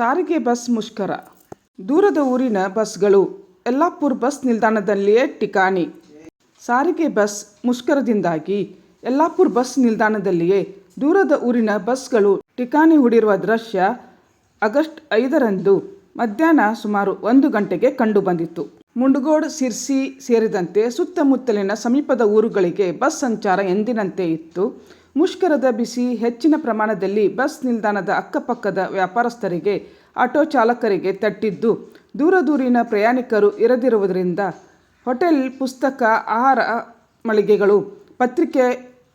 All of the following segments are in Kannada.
ಸಾರಿಗೆ ಬಸ್ ಮುಷ್ಕರ. ದೂರದ ಊರಿನ ಬಸ್ಗಳು ಯಲ್ಲಾಪುರ್ ಬಸ್ ನಿಲ್ದಾಣದಲ್ಲಿಯೇ ಠಿಕಾಣಿ. ಸಾರಿಗೆ ಬಸ್ ಮುಷ್ಕರದಿಂದಾಗಿ ಯಲ್ಲಾಪುರ್ ಬಸ್ ನಿಲ್ದಾಣದಲ್ಲಿಯೇ ದೂರದ ಊರಿನ ಬಸ್ಗಳು ಠಿಕಾಣಿ ಹೂಡಿರುವ ದೃಶ್ಯ ಆಗಸ್ಟ್ ಐದರಂದು ಮಧ್ಯಾಹ್ನ ಸುಮಾರು ಒಂದು ಗಂಟೆಗೆ ಕಂಡುಬಂದಿತ್ತು. ಮುಂಡಗೋಡ್, ಸಿರ್ಸಿ ಸೇರಿದಂತೆ ಸುತ್ತಮುತ್ತಲಿನ ಸಮೀಪದ ಊರುಗಳಿಗೆ ಬಸ್ ಸಂಚಾರ ಎಂದಿನಂತೆ ಇತ್ತು. ಮುಷ್ಕರದ ಬಿಸಿ ಹೆಚ್ಚಿನ ಪ್ರಮಾಣದಲ್ಲಿ ಬಸ್ ನಿಲ್ದಾಣದ ಅಕ್ಕಪಕ್ಕದ ವ್ಯಾಪಾರಸ್ಥರಿಗೆ ಆಟೋ ಚಾಲಕರಿಗೆ ತಟ್ಟಿದ್ದು. ದೂರ ದೂರಿನ ಪ್ರಯಾಣಿಕರು ಇರದಿರುವುದರಿಂದ ಹೋಟೆಲ್ ಪುಸ್ತಕ, ಆಹಾರ ಮಳಿಗೆಗಳು, ಪತ್ರಿಕೆ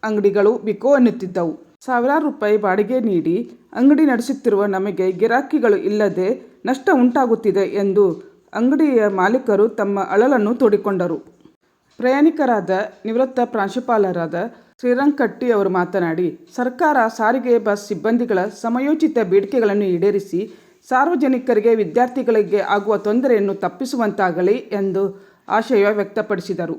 ಅಂಗಡಿಗಳು ಬಿಕೋ ಎನ್ನುತ್ತಿದ್ದವು. ಸಾವಿರಾರು ರೂಪಾಯಿ ಬಾಡಿಗೆ ನೀಡಿ ಅಂಗಡಿ ನಡೆಸುತ್ತಿರುವ ನಮಗೆ ಗಿರಾಕಿಗಳು ಇಲ್ಲದೆ ನಷ್ಟ ಉಂಟಾಗುತ್ತಿದೆ ಎಂದು ಅಂಗಡಿಯ ಮಾಲೀಕರು ತಮ್ಮ ಅಳಲನ್ನು ತೋಡಿಕೊಂಡರು. ಪ್ರಯಾಣಿಕರಾದ ನಿವೃತ್ತ ಪ್ರಾಂಶುಪಾಲರಾದ ಶ್ರೀರಂಗ್ ಕಟ್ಟಿ ಅವರು ಮಾತನಾಡಿ, ಸರ್ಕಾರ ಸಾರಿಗೆ ಬಸ್ ಸಿಬ್ಬಂದಿಗಳ ಸಮಯೋಚಿತ ಬೇಡಿಕೆಗಳನ್ನು ಈಡೇರಿಸಿ ಸಾರ್ವಜನಿಕರಿಗೆ ವಿದ್ಯಾರ್ಥಿಗಳಿಗೆ ಆಗುವ ತೊಂದರೆಯನ್ನು ತಪ್ಪಿಸುವಂತಾಗಲಿ ಎಂದು ಆಶಯ ವ್ಯಕ್ತಪಡಿಸಿದರು.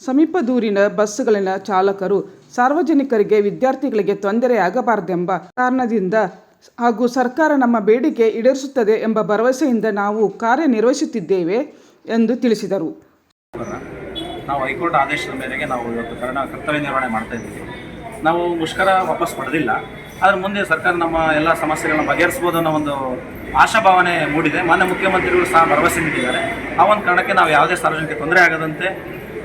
ಸಮೀಪ ದೂರಿನ ಬಸ್ಸುಗಳಿನ ಚಾಲಕರು ಸಾರ್ವಜನಿಕರಿಗೆ ವಿದ್ಯಾರ್ಥಿಗಳಿಗೆ ತೊಂದರೆಯಾಗಬಾರದೆಂಬ ಕಾರಣದಿಂದ ಹಾಗೂ ಸರ್ಕಾರ ನಮ್ಮ ಬೇಡಿಕೆ ಈಡೇರಿಸುತ್ತದೆ ಎಂಬ ಭರವಸೆಯಿಂದ ನಾವು ಕಾರ್ಯನಿರ್ವಹಿಸುತ್ತಿದ್ದೇವೆ ಎಂದು ತಿಳಿಸಿದರು. ನಾವು ಹೈಕೋರ್ಟ್ ಆದೇಶದ ಮೇರೆಗೆ ನಾವು ಇವತ್ತು ಕರ್ಣ ಕರ್ತವ್ಯ ನಿರ್ವಹಣೆ ಮಾಡ್ತಾ ಇದ್ದೀವಿ. ನಾವು ಮುಷ್ಕರ ವಾಪಸ್ ಪಡೆದಿಲ್ಲ. ಆದರೆ ಮುಂದೆ ಸರ್ಕಾರ ನಮ್ಮ ಎಲ್ಲ ಸಮಸ್ಯೆಗಳನ್ನ ಬಗೆಹರಿಸ್ಬೋದು ಅನ್ನೋ ಒಂದು ಆಶಾಭಾವನೆ ಮೂಡಿದೆ. ಮಾನ್ಯ ಮುಖ್ಯಮಂತ್ರಿಗಳು ಸಹ ಭರವಸೆ ನೀಡಿದ್ದಾರೆ. ಆ ಒಂದು ಕಾರಣಕ್ಕೆ ನಾವು ಯಾವುದೇ ಸಾರ್ವಜನಿಕ ತೊಂದರೆ ಆಗದಂತೆ,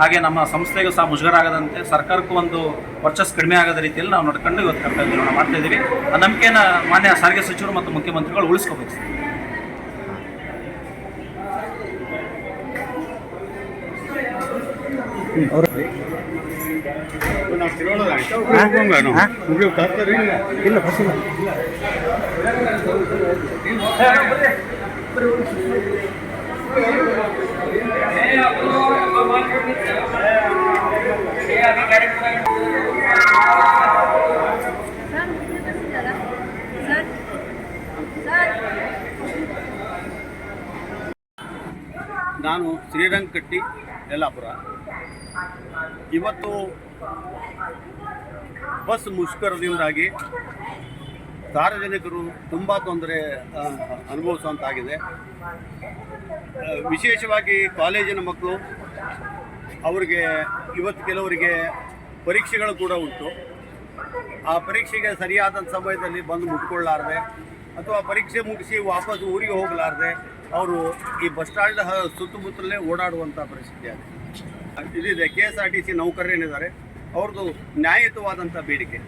ಹಾಗೆ ನಮ್ಮ ಸಂಸ್ಥೆಗೂ ಸಹ ಮುಜುಗರ ಆಗದಂತೆ, ಸರ್ಕಾರಕ್ಕೂ ಒಂದು ವರ್ಚಸ್ ಕಡಿಮೆ ಆಗದ ರೀತಿಯಲ್ಲಿ ನಾವು ನೋಡ್ಕೊಂಡು ಇವತ್ತು ಕರ್ತವ್ಯ ನಿರ್ವಹಣೆ ಮಾಡ್ತಾ ಇದ್ದೀವಿ. ಆ ನಂಬಿಕೆನ ಮಾನ್ಯ ಸಾರಿಗೆ ಸಚಿವರು ಮತ್ತು ಮುಖ್ಯಮಂತ್ರಿಗಳು ಉಳಿಸ್ಕೋಬೇಕು. ಸರ್ ಸರ್ ನಾನು ಶ್ರೀರಂಗ್ ಕಟ್ಟಿ ಯಲ್ಲಾಪುರ. ಇವತ್ತು ಬಸ್ ಮುಷ್ಕರದಿಂದಾಗಿ ಸಾರ್ವಜನಿಕರು ತುಂಬ ತೊಂದರೆ ಅನುಭವಿಸುವಂತಾಗಿದೆ. ವಿಶೇಷವಾಗಿ ಕಾಲೇಜಿನ ಮಕ್ಕಳು, ಅವರಿಗೆ ಇವತ್ತು ಕೆಲವರಿಗೆ ಪರೀಕ್ಷೆಗಳು ಕೂಡ ಉಂಟು. ಆ ಪರೀಕ್ಷೆಗೆ ಸರಿಯಾದ ಸಮಯದಲ್ಲಿ ಬಂದು ಮುಟ್ಕೊಳ್ಳಾರ್ದೆ, ಅಥವಾ ಪರೀಕ್ಷೆ ಮುಗಿಸಿ ವಾಪಸ್ ಊರಿಗೆ ಹೋಗಲಾರ್ದೆ, ಅವರು ಈ ಬಸ್ ಸ್ಟ್ಯಾಂಡ್ ಸುತ್ತಮುತ್ತಲೇ ಓಡಾಡುವಂಥ ಪರಿಸ್ಥಿತಿ ಆಗಿದೆ. ಇದಿದೆ K S R T C ನೌಕರರೇನಿದ್ದಾರೆ, ಅವ್ರದ್ದು ನ್ಯಾಯಯುತವಾದಂಥ ಬೇಡಿಕೆ.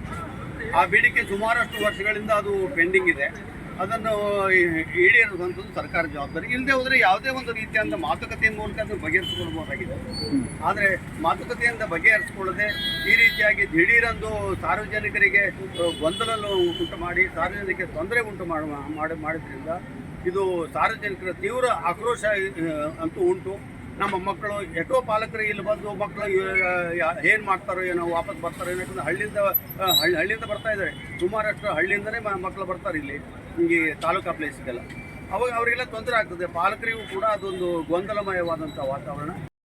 ಆ ಬೇಡಿಕೆ ಸುಮಾರಷ್ಟು ವರ್ಷಗಳಿಂದ ಅದು ಪೆಂಡಿಂಗ್ ಇದೆ. ಅದನ್ನು ಈಡೇರಿಸುವಂಥದ್ದು ಸರ್ಕಾರ ಜವಾಬ್ದಾರಿ. ಇಲ್ಲದೆ ಹೋದರೆ ಯಾವುದೇ ಒಂದು ರೀತಿಯಾದ ಮಾತುಕತೆಯ ಮೂಲಕ ಅದನ್ನು ಬಗೆಹರಿಸಿಕೊಳ್ಬೋದಾಗಿದೆ ಆದರೆ ಮಾತುಕತೆಯಿಂದ ಬಗೆಹರಿಸಿಕೊಳ್ಳದೆ ಈ ರೀತಿಯಾಗಿ ದಿಢೀರಂದು ಸಾರ್ವಜನಿಕರಿಗೆ ಗೊಂದಲ ಉಂಟು ಮಾಡಿ, ಸಾರ್ವಜನಿಕರಿಗೆ ತೊಂದರೆ ಉಂಟು ಮಾಡ ಮಾಡಿ, ಮಾಡಿದ್ರಿಂದ ಇದು ಸಾರ್ವಜನಿಕರ ತೀವ್ರ ಆಕ್ರೋಶ ಅಂತೂ ಉಂಟು. ನಮ್ಮ ಮಕ್ಕಳು ಎಷ್ಟೋ ಪಾಲಕರು ಇಲ್ಲಿ ಬಂದು ಮಕ್ಕಳು ಏನು ಮಾಡ್ತಾರೋ ಏನೋ ವಾಪಸ್ ಬರ್ತಾರೋ ಏನೋ ಯಾಕಂದ್ರೆ ಹಳ್ಳಿಯಿಂದ ಹಳ್ಳಿ, ಹಳ್ಳಿಯಿಂದ ಬರ್ತಾ ಇದ್ದಾರೆ. ಸುಮಾರಷ್ಟು ಹಳ್ಳಿಯಿಂದನೇ ಮಕ್ಕಳು ಬರ್ತಾರೆ ಇಲ್ಲಿ, ಹಿಂಗೆ ತಾಲೂಕಾ ಪ್ಲೇಸಿಗೆಲ್ಲ ಅವಾಗ ಅವರಿಗೆಲ್ಲ ತೊಂದರೆ ಆಗ್ತದೆ. ಪಾಲಕರಿಗೂ ಕೂಡ ಅದೊಂದು ಗೊಂದಲಮಯವಾದಂಥ ವಾತಾವರಣ.